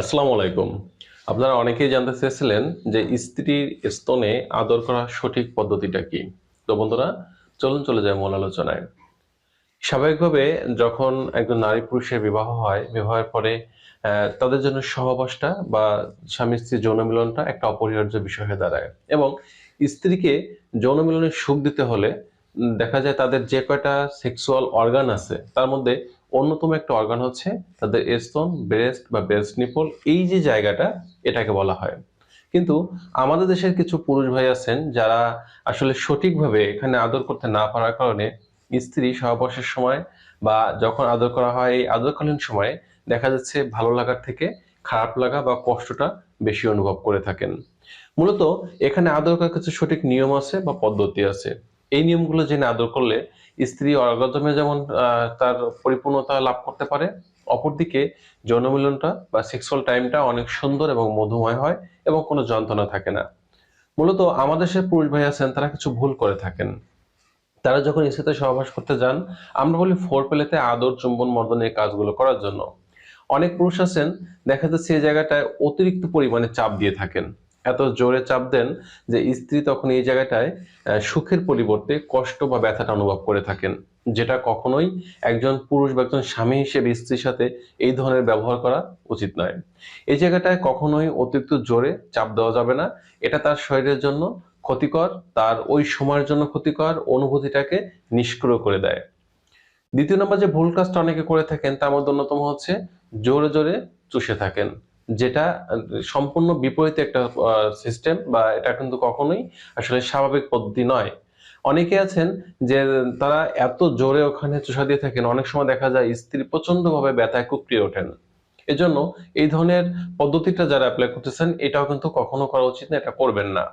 আসসালামু আলাইকুম। আপনারা অনেকেই জানতে চেয়েছিলেন যে স্ত্রীর স্তনে আদর করার সঠিক পদ্ধতিটা কি। তো বন্ধুরা, চলুন চলে যায় মূল আলোচনায়। স্বাভাবিকভাবে যখন একজন নারী পুরুষের বিবাহ হয়, বিবাহের পরে তাদের জন্য সহবাসটা বা স্বামী স্ত্রী যৌন মিলনটা একটা অপরিহার্য বিষয় হয়ে দাঁড়ায় এবং স্ত্রীকে যৌন মিলনের সুখ দিতে হলে দেখা যায় তাদের যে কয়টা সেক্সুয়াল অর্গান আছে, তার মধ্যে অন্যতম একটা অর্গান হচ্ছে তাদের স্তন ব্রেস্ট বা ব্রেস্ট নিপল এই যে জায়গাটা এটাকে বলা হয়। কিন্তু আমাদের দেশের কিছু পুরুষ ভাই আছেন যারা আসলে সঠিকভাবে এখানে আদর করতে না পারার কারণে স্ত্রী সহবাসের সময় বা যখন আদর করা হয় এই আদরকালীন সময়ে দেখা যাচ্ছে ভালো লাগার থেকে খারাপ লাগা বা কষ্টটা বেশি অনুভব করে থাকেন। মূলত এখানে আদর করার কিছু সঠিক নিয়ম আছে বা পদ্ধতি আছে। এই নিয়মগুলো জেনে আদর করলে স্ত্রী অর্গাজমে যেমন তার পরিপূর্ণতা লাভ করতে পারে, অপরদিকে যৌনমিলনটা বা সেক্সুয়াল টাইমটা অনেক সুন্দর এবং মধুময় হয় এবং কোনো যন্ত্রণা থাকে না। মূলত আমাদের সে পুরুষ ভাই আছেন, তারা কিছু ভুল করে থাকেন। তারা যখন স্ত্রীতে সহবাস করতে যান, আমরা বলি ফোর পেলেতে আদর, চুম্বন, মর্দন এই কাজগুলো করার জন্য। অনেক পুরুষ আছেন, দেখা যাচ্ছে এই জায়গাটায় অতিরিক্ত পরিমাণে চাপ দিয়ে থাকেন। এত জোরে চাপ দেন যে স্ত্রী তখন এই জায়গাটায় সুখের পরিবর্তে কষ্ট বা ব্যথাটা অনুভব করে থাকেন। যেটা কখনোই একজন পুরুষ বা একজন স্বামী হিসেবে স্ত্রীর সাথে এই ধরনের ব্যবহার করা উচিত নয়। এই জায়গাটায় কখনোই অতিরিক্ত জোরে চাপ দেওয়া যাবে না। এটা তার শরীরের জন্য ক্ষতিকর, তার ওই সময়ের জন্য ক্ষতিকর অনুভূতিটাকে নিষ্ক্রিয় করে দেয়। দ্বিতীয় নম্বর যে ভুল কাজটা অনেকে করে থাকেন, তার মধ্যে অন্যতম হচ্ছে জোরে জোরে চুষে থাকেন। যেটা, সম্পূর্ণ বিপরীত একটা সিস্টেম বা এটা কিন্তু কখনোই আসলে স্বাভাবিক পদ্ধতি নয়। অনেকে আছেন যে তারা এত জোরে ওখানে চুষা দিয়ে থাকেন, অনেক সময় দেখা যায় স্ত্রী প্রচন্ডভাবে ব্যথায় কুকড়িয়ে ওঠেন। এজন্য এই ধরনের পদ্ধতিটা যারা অ্যাপ্লাই করতেছেন, এটাও কিন্তু কখনো করা উচিত না, এটা করবেন না।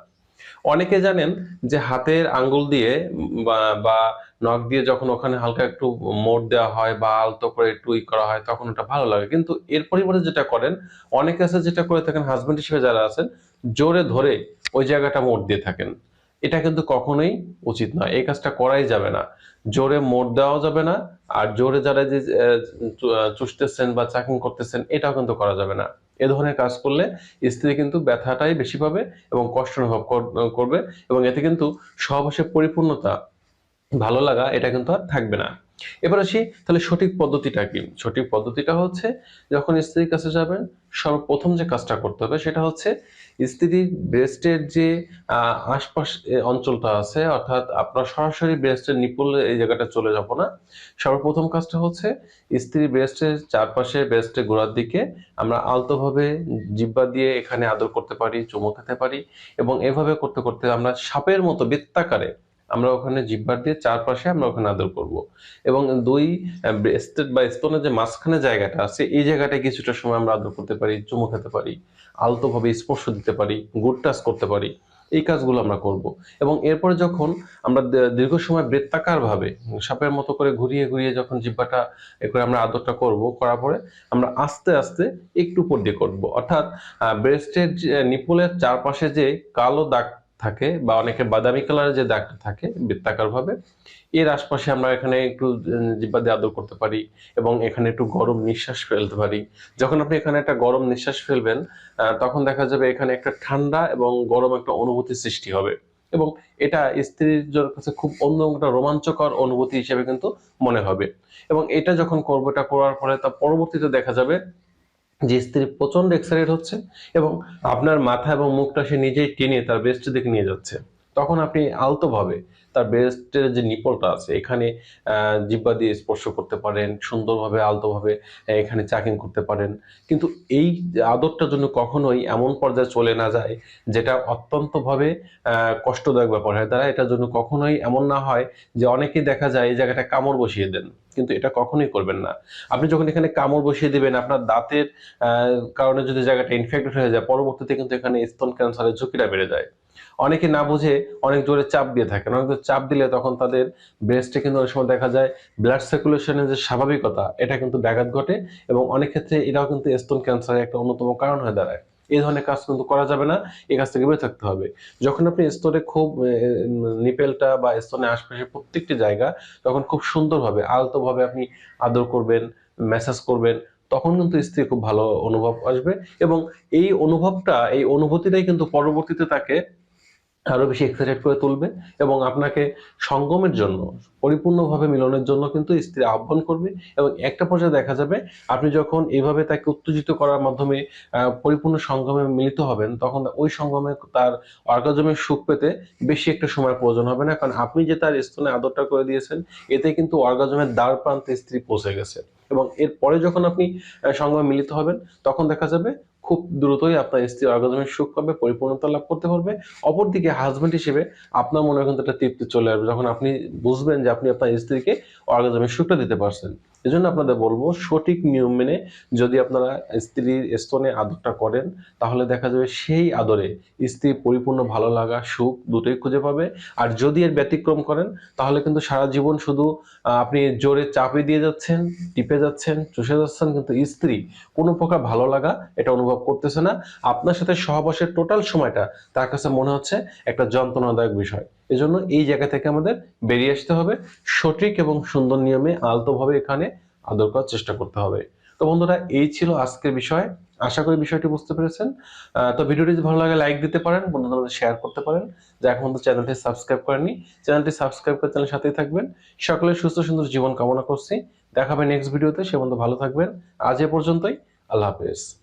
অনেকে জানেন যে হাতের আঙ্গুল দিয়ে বা নখ দিয়ে যখন ওখানে হালকা একটু মোড় দেওয়া হয় বা আলতো করে একটু ই করা হয়, তখন ওটা ভালো লাগে। কিন্তু এর পরিবর্তে যেটা করেন, অনেকে আছে যেটা করে থাকেন হাজবেন্ড হিসেবে যারা আছেন, জোরে ধরে ওই জায়গাটা মোড় দিয়ে থাকেন। এটা কিন্তু কখনোই উচিত নয়, এই কাজটা করাই যাবে না। জোরে মোড় দেওয়া যাবে না, আর জোরে যারা যে চুষতেছেন বা চাকিং করতেছেন, এটাও কিন্তু করা যাবে না। এ ধরনের কাজ করলে স্ত্রী কিন্তু ব্যথাটাই বেশি পাবে এবং কষ্ট অনুভব কর- করবে এবং এতে কিন্তু সহবাসের পরিপূর্ণতা ভালো লাগা, এটা কিন্তু আর থাকবে না। এবার আসি, তাহলে সঠিক পদ্ধতিটা কি? সঠিক পদ্ধতিটা হচ্ছে, যখন স্ত্রীর কাছে যাবেন, সর্বপ্রথম যে কাজটা করতে হবে, সেটা হচ্ছে স্ত্রীর ব্রেস্টের যে আশপাশ অঞ্চলটা আছে, অর্থাৎ আপনার সরাসরি ব্রেস্টের নিপুল এই জায়গাটা চলে যাব না। সর্বপ্রথম কাজটা হচ্ছে স্ত্রীর ব্রেস্টের চারপাশে ব্রেস্টের গোড়ার দিকে আমরা আলতোভাবে জিব্বা দিয়ে এখানে আদর করতে পারি, চুমু খেতে পারি এবং এভাবে করতে করতে আমরা সাপের মতো বৃত্তাকারে আমরা ওখানে জিব্বার দিয়ে চারপাশে আমরা ওখানে আদর করব। এবং দুই ব্রেস্টেড বা স্তনের যে মাঝখানে জায়গাটা আছে, এই জায়গাটায় কিছুটা সময় আমরা আদর করতে পারি, চুমু খেতে পারি, আলতোভাবে স্পর্শ দিতে পারি গুড টাচ করতে পারি, এই কাজগুলো আমরা করব। এবং এরপরে যখন আমরা দীর্ঘ সময় বৃত্তাকার ভাবে সাপের মতো করে ঘুরিয়ে ঘুরিয়ে যখন জিব্বাটা এ করে আমরা আদরটা করব, করার পরে আমরা আস্তে আস্তে একটু উপর দিয়ে করব। অর্থাৎ ব্রেস্টের নিপুলের চারপাশে যে কালো দাগ থাকে বা অনেকে বাদামি কালারের যে দাগটা থাকে বৃত্তাকার ভাবে, এর আশপাশে আমরা এখানে একটু জিহ্বা দিয়ে আদর করতে পারি এবং এখানে একটু গরম নিঃশ্বাস ফেলতে পারি। যখন আপনি এখানে একটা গরম নিঃশ্বাস ফেলবেন তখন দেখা যাবে এখানে একটা ঠান্ডা এবং গরম একটা অনুভূতি সৃষ্টি হবে এবং এটা স্ত্রীর কাছে খুব অন্য একটা রোমাঞ্চকর অনুভূতি হিসেবে কিন্তু মনে হবে এবং এটা যখন করব, এটা করার পরে তার পরবর্তীতে দেখা যাবে যে স্ত্রী প্রচণ্ড এক্সাইটেড হচ্ছে এবং আপনার মাথা এবং মুখটা সে নিজেই টেনে তার বেস্ট দিকে নিয়ে যাচ্ছে। তখন আপনি আলতোভাবে তার ব্রেস্টের যে নিপলটা আছে, এখানে জিহ্বা দিয়ে স্পর্শ করতে পারেন, সুন্দরভাবে আলতোভাবে এখানে চাকিং করতে পারেন। কিন্তু এই আদরটার জন্য কখনোই এমন পর্যায়ে চলে না যায় যেটা অত্যন্তভাবে কষ্টদায়ক ব্যাপার হয়। তারা এটার জন্য কখনোই এমন না হয় যে অনেকেই দেখা যায় এই জায়গাটা কামড় বসিয়ে দেন, কিন্তু এটা কখনোই করবেন না। আপনি যখন এখানে কামড় বসিয়ে দিবেন, আপনার দাঁতের কারণে যদি জায়গাটা ইনফেক্টেড হয়ে যায়, পরবর্তীতে কিন্তু এখানে স্তন ক্যান্সারের ঝুঁকিটা বেড়ে যায়। অনেকে না বুঝে অনেক জোরে চাপ দিয়ে থাকেন। অনেক চাপ দিলে তখন তাদের ব্রেস্টে কিন্তু অনেক সময় দেখা যায় ব্লাড সার্কুলেশনের যে স্বাভাবিকতা, এটা কিন্তু ব্যাঘাত ঘটে এবং অনেক ক্ষেত্রে এটাও কিন্তু স্তন ক্যান্সারের একটা অন্যতম কারণ হয়ে দাঁড়ায়। এই ধরনের কাজ কিন্তু করা যাবে না এই কাজ থেকে বেঁচে থাকতে হবে। যখন আপনি স্তরে খুব নিপেলটা বা স্তনের আশপাশে প্রত্যেকটি জায়গা তখন খুব সুন্দরভাবে, আলতোভাবে আপনি আদর করবেন ম্যাসাজ করবেন, তখন কিন্তু স্ত্রী খুব ভালো অনুভব আসবে এবং এই অনুভবটা, এই অনুভূতিটাই কিন্তু পরবর্তীতে তাকে আরও বেশি এক্সাইটেড করে তুলবে এবং আপনাকে সঙ্গমের জন্য, পরিপূর্ণভাবে মিলনের জন্য কিন্তু স্ত্রী আহ্বান করবে এবং একটা পর্যায়ে দেখা যাবে আপনি যখন এইভাবে তাকে উত্তেজিত করার মাধ্যমে পরিপূর্ণ সঙ্গমে মিলিত হবেন, তখন ওই সঙ্গমে তার অর্গাজমের সুখ পেতে বেশি একটা সময় প্রয়োজন হবে না। কারণ আপনি যে তার স্তনে আদরটা করে দিয়েছেন, এতে কিন্তু অর্গাজমের দ্বার প্রান্তে স্ত্রী পৌঁছে গেছে। এবং এরপরে যখন আপনি সঙ্গমে মিলিত হবেন, তখন দেখা যাবে খুব দ্রুতই আপনার স্ত্রী অর্গাজমের সুখ পাবে, পরিপূর্ণতা লাভ করতে পারবে। অপরদিকে হাজব্যান্ড হিসেবে আপনার মনে কিন্তু একটা তৃপ্তি চলে আসবে, যখন আপনি বুঝবেন যে আপনি আপনার স্ত্রীকে অর্গাজমের সুখটা দিতে পারছেন। এজন্য আপনাদের বলব, সঠিক নিয়ম মেনে যদি আপনারা স্ত্রীর স্তনে আদরটা করেন, তাহলে দেখা যাবে সেই আদরে স্ত্রী পরিপূর্ণ ভালো লাগা, সুখ দুটোই খুঁজে পাবে। আর যদি এর ব্যতিক্রম করেন, তাহলে কিন্তু সারা জীবন শুধু আপনি জোরে চাপে দিয়ে যাচ্ছেন, টিপে যাচ্ছেন, চুষে যাচ্ছেন, কিন্তু স্ত্রী কোনো প্রকার ভালো লাগা এটা অনুভব করতেছে না। আপনার সাথে সহবাসের টোটাল সময়টা তার কাছে মনে হচ্ছে একটা যন্ত্রণাদায়ক বিষয়। এজন্য এই জায়গা থেকে আমাদের বেরিয়ে আসতে হবে। সঠিক এবং সুন্দর নিয়মে আলতোভাবে এখানে আদর করার চেষ্টা করতে হবে। তো বন্ধুরা, এই ছিল আজকের বিষয়। আশা করি বিষয়টি বুঝতে পেরেছেন। তো ভিডিওটি ভালো লাগে লাইক দিতে পারেন, বন্ধুদের মধ্যে শেয়ার করতে পারেন। যা এখন পর্যন্ত চ্যানেলটি সাবস্ক্রাইব করেননি, চ্যানেলটি সাবস্ক্রাইব করে চ্যানেলের সাথেই থাকবেন। সকলের সুস্থ, সুন্দর জীবন কামনা করছি। দেখাবে নেক্সট ভিডিওতে সে বন্ধু ভালো থাকবেন। আজ এ পর্যন্তই। আল্লাহ হাফেজ।